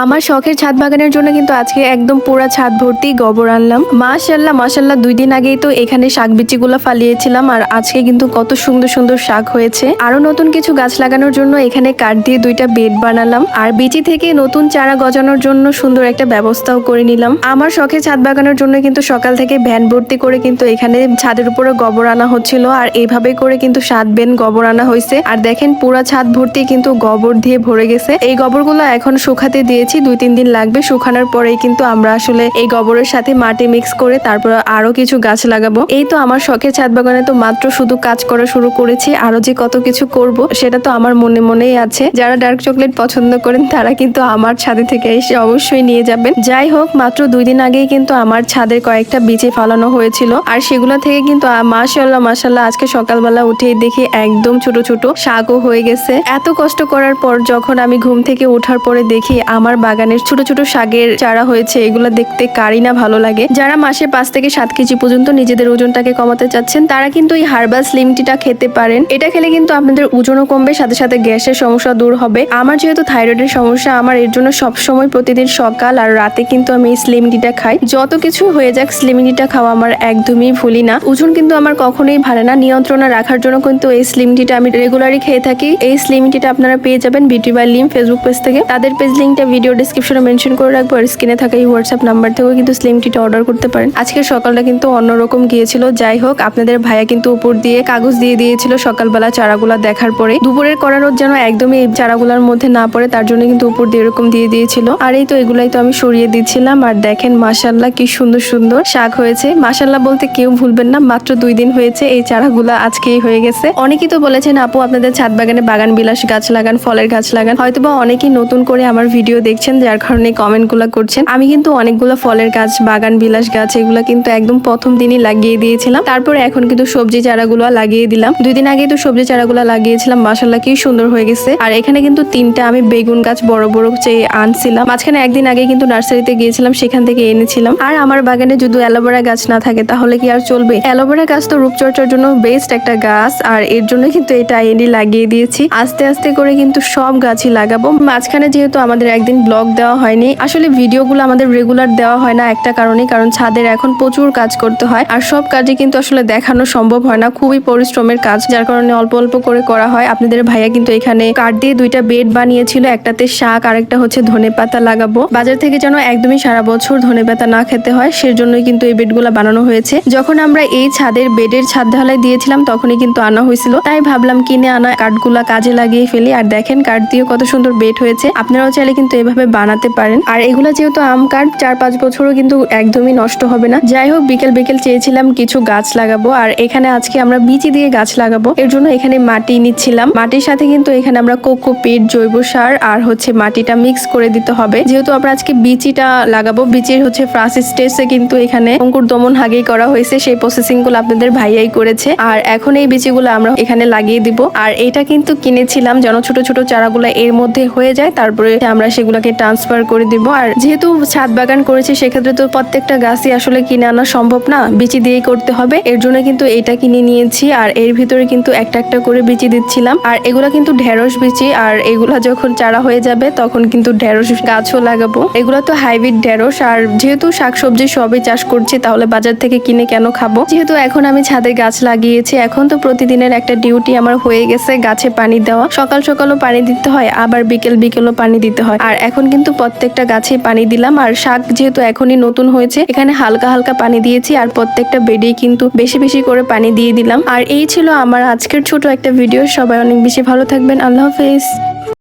আমার শখের ছাদ বাগানের জন্য কিন্তু আজকে একদম পুরা ছাদ ভর্তি গোবর আনলাম। মাশাল্লাহ মাশাল্লাহ দুই দিন আগেই তো এখানে শাক বিচিগুলো ফালিয়েছিলাম আর আজকে কিন্তু কত সুন্দর সুন্দর শাক হয়েছে। আরও নতুন কিছু গাছ লাগানোর জন্য এখানে কাঠ দিয়ে দুইটা বেড বানালাম আর বিচি থেকে নতুন চারা গজানোর জন্য সুন্দর একটা ব্যবস্থাও করে নিলাম। আমার শখের ছাদ বাগানোর জন্য কিন্তু সকাল থেকে ভ্যান ভর্তি করে কিন্তু এখানে ছাদের উপরে গোবর আনা হচ্ছিল আর এইভাবে করে কিন্তু সাত বেন গোবর আনা হয়েছে। আর দেখেন পুরা ছাদ ভর্তি কিন্তু গোবর দিয়ে ভরে গেছে। এই গোবরগুলো এখন শুকাতে দিয়েছি দুই, তিন দিন লাগবে, শুকানোর পরেই কিন্তু আমরা আসলে এই গোবরের সাথে মাটি মিক্স করে তারপর আরও কিছু গাছ লাগাবো। এই তো আমার শখের ছাদ বাগানে তো মাত্র শুধু কাজ করা শুরু করেছি, আরও যে কত কিছু করব সেটা তো আমার মনে মনেই আছে। যারা ডার্ক চকলেট পছন্দ করেন, তারা কিন্তু আমার ছাদে থেকে এসে অবশ্যই নিয়ে যাবেন। যাই হোক, মাত্র দুই দিন আগেই কিন্তু আমার ছাদের কয়েকটা বীজে ফালানো হয়েছিল, আর সেগুলো থেকে কিন্তু মাশাল্লাহ মাশাল্লাহ আজকে সকালবেলা উঠেই দেখি একদম ছোট ছোট শাকও হয়ে গেছে। এত কষ্ট করার পর যখন আমি ঘুম থেকে ওঠার পরে দেখি আমার বাগানের ছোট ছোট শাকের চারা হয়েছে, এগুলো দেখতে কারি না ভালো লাগে। যারা মাসে পাঁচ থেকে সাত কেজি পর্যন্ত নিজেদের ওজনটাকে কমাতে চাচ্ছেন, তারা কিন্তু এই হার্বাল স্লিম টিটা খেতে পারেন। এটা খেলে কিন্তু আপনাদের ওজনও কমবে, সাথে সাথে গ্যাসের সমস্যা দূর হবে। আমার যেহেতু থাইরয়েডের সমস্যা, আমার এর জন্য সবসময় প্রতিদিন সকাল আর রাতে কিন্তু আমি এই স্লিম টিটা খাই। যত কিছু হয়ে যাক, স্লিম টিটা খাওয়া আমার একদমই ভুলি না। ওজন কিন্তু আমার কখনোই ভালো না। নিয়ন্ত্রণে রাখার জন্য কিন্তু এই স্লিম টিটা আমি রেগুলারই খেয়ে থাকি। এই স্লিম টিটা আপনারা পেয়ে যাবেন beauty by Lim Facebook page থেকে। তাদের পেজ লিঙ্কটা ভিডিও ডিসক্রিপশনে মেনশন করে রাখব আর স্ক্রিনে থাকা এই হোয়াটসঅ্যাপ নাম্বার থেকেও কিন্তু স্লিম টিটা অর্ডার করতে পারেন। আজকে সকালটা কিন্তু অন্যরকম গিয়েছিল। যাই হোক, আপনাদের ভাইয়া কিন্তু উপর দিয়ে কাগজ দিয়ে দিয়েছিল সকালবেলা চারাগুলা দেখার পরে। দুপুরের করারোদ যেন একদমই এই চারাগুলার মধ্যে না পড়ে, তার জন্য কিন্তু উপর দিয়ে এরকম দিয়ে দিয়েছিল। আর এই তো এগুলাই তো আমি সরিয়ে দিচ্ছিলাম। আর দেখেন মাসাল্লাহ কি সুন্দর সুন্দর শাক হয়েছে। মাসাল্লাহ বলতে কেউ ভুলবেন না, মাত্র দুই দিন হয়েছে এই চারাগুলা আজকেই হয়ে গেছে। অনেকেই তো বলেছেন, আপু, আপনাদের ছাদ বাগানে বাগান বিলাস গাছ লাগান, ফলের গাছ লাগান। হয়তোবা অনেকেই নতুন করে আমার ভিডিও দেখছেন, যার কারণে কমেন্টগুলা করছেন। আমি কিন্তু অনেকগুলো ফলের গাছ, বাগান, বিলাস গাছ, এগুলো কিন্তু একদম প্রথম দিনই লাগিয়ে দিয়েছিলাম। তারপরে এখন কিন্তু সবজি চারাগুলো লাগিয়ে দিলাম। দুই দিন আগে তো সবজি চারাগুলো লাগিয়েছিলাম মাসাল্লাহ কি সুন্দর হয়ে গেছে। আর এখানে কিন্তু তিনটা আমি বেগুন গাছ বড় বড় চেয়ে আনছিলাম। মাঝখানে একদিন আগে কিন্তু নার্সারিতে গিয়েছিলাম, সেখান থেকে এনেছিলাম। আর আমার বাগানে যদি অ্যালোভেরা গাছ না থাকে, তাহলে কি আর চলবে? অ্যালোভেরা গাছ তো রূপচর্চার জন্য বেস্ট একটা গাছ, আর এর জন্য কিন্তু এটা এনে লাগিয়ে দিয়েছি। আস্তে আস্তে করে কিন্তু সব গাছই লাগাবো। মাঝখানে যেহেতু আমাদের একদিন ব্লগ দেওয়া হয়নি। আসলে ভিডিওগুলো আমাদের রেগুলার দেওয়া হয় না একটা কারণে কারণ ছাদের এখন প্রচুর কাজ করতে হয়। আর সব কাজে কিন্তু আসলে দেখানো সম্ভব হয় না, খুবই পরিশ্রমের কাজ, যার কারণে অল্প অল্প করে করা হয়। আপনাদের ভাইয়া কিন্তু এখানে কাঠ দিয়ে দুইটা বেড বানিয়েছিল, একটাতে শাক আর একটা হচ্ছে ধনে পাতা লাগাবো। বাজার থেকে যেন একদমই সারা বছর ধনে পাতা না খেতে হয়, সেজন্যই কিন্তু এই বেডগুলো বানানো হয়েছে। যখন আমরা এই ছাদের বেডের ছাদ ঢালাই দিয়েছিলাম, তখনই কিন্তু আনা হয়েছিল। তাই ভাবলাম কিনে আনা, কাঠগুলা কাজে লাগিয়ে ফেলি। আর দেখেন, কাঠ দিয়ে কত সুন্দর বেড হয়েছে। আপনারাও চাইলে কিন্তু এভাবে বানাতে পারেন। আর এগুলা যেহেতু আম কাঠ, চার পাঁচ বছরও কিন্তু একদমই নষ্ট হবে না। যাই হোক, বিকেল বিকেল চেয়েছিলাম কিছু গাছ লাগাবো। আর এখানে আজকে আমরা বিচি দিয়ে গাছ লাগাবো। এর জন্য এখানে মাটি নিচ্ছিলাম। মাটির সাথে কিন্তু এখানে আমরা কোকো পিট, জৈব সার আর হচ্ছে মাটিটা মিক্স করে দিতে হবে। যেহেতু আমরা আজকে বিচিটা লাগাবো, বিচির হচ্ছে ফার্স্ট স্টেজে কিন্তু এখানে অঙ্কুর দমন আগেই করা হয়েছে। সেই প্রসেসিংগুলো আপনাদের ভাইয়াই করেছে। আর এখন এই বিচিগুলো আমরা এখানে লাগিয়ে দিব। আর এটা কিন্তু কিনেছিলাম যেন ছোট ছোট চারাগুলো এর মধ্যে হয়ে যায়, তারপরে আমরা সেগুলোকে ট্রান্সফার করে দিব। আর যেহেতু ছাদ বাগান করেছি, সেক্ষেত্রে তো প্রত্যেকটা গাছই আসলে কিনে আনা সম্ভব না। বিচি দিয়েই করতে হবে। এর জন্য কিন্তু এটা কিনে নিয়েছি। আর এর ভিতরে কিন্তু একটা একটা করে বিচি দিচ্ছিলাম। আর এগুলা কিন্তু ঢেঁড়স বিচি। আর এগুলা যখন চারা হয়ে যাবে, তখন কিন্তু ঢেঁড়স গাছও লাগাবো। এগুলো তো হাইব্রিড ঢেঁড়স। আর যেহেতু শাকসবজি সবই চাষ করছি, তাহলে বাজার থেকে কিনে কেন খাব? যেহেতু এখন আমি ছাদে গাছ লাগিয়েছি, এখন তো প্রতিদিনের একটা ডিউটি আমার হয়ে গেছে গাছে পানি দেওয়া। সকাল সকালও পানি দিতে হয়, আবার বিকেল বিকেলও পানি দিতে হয়। আর এখন কিন্তু প্রত্যেকটা গাছে পানি দিলাম। আর শাক যেহেতু এখনই নতুন হয়েছে, এখানে হালকা হালকা পানি দিয়েছি আর প্রত্যেকটা বেডে কিন্তু বেশি বেশি করে পানি দিয়ে দিলাম। আর এই ছিল আমার আজকের ছোট একটা ভিডিও। সবাই অনেক বেশি ভালো থাকবেন। আল্লাহ হাফেজ।